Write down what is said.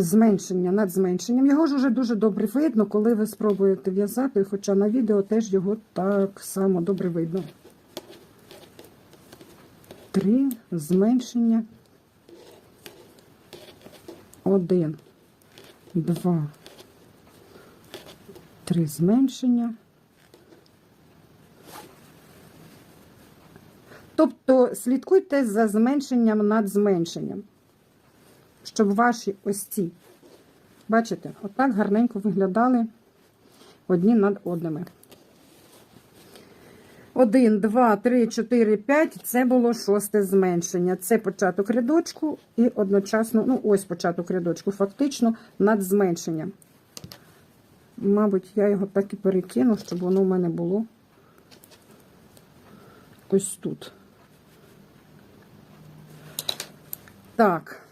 зменшення над зменшенням. Його ж вже дуже добре видно, коли ви спробуєте в'язати, хоча на відео теж його так само добре видно. Три зменшення. Один, два, три зменшення. Тобто слідкуйте за зменшенням над зменшенням, щоб ваші ось ці, бачите, отак гарненько виглядали одні над одними. Один, два, три, чотири, п'ять. Це було шосте зменшення. Це початок рядочку і одночасно, ну ось початок рядочку, фактично над зменшенням. Мабуть, я його так і перекину, щоб воно в мене було ось тут. Так.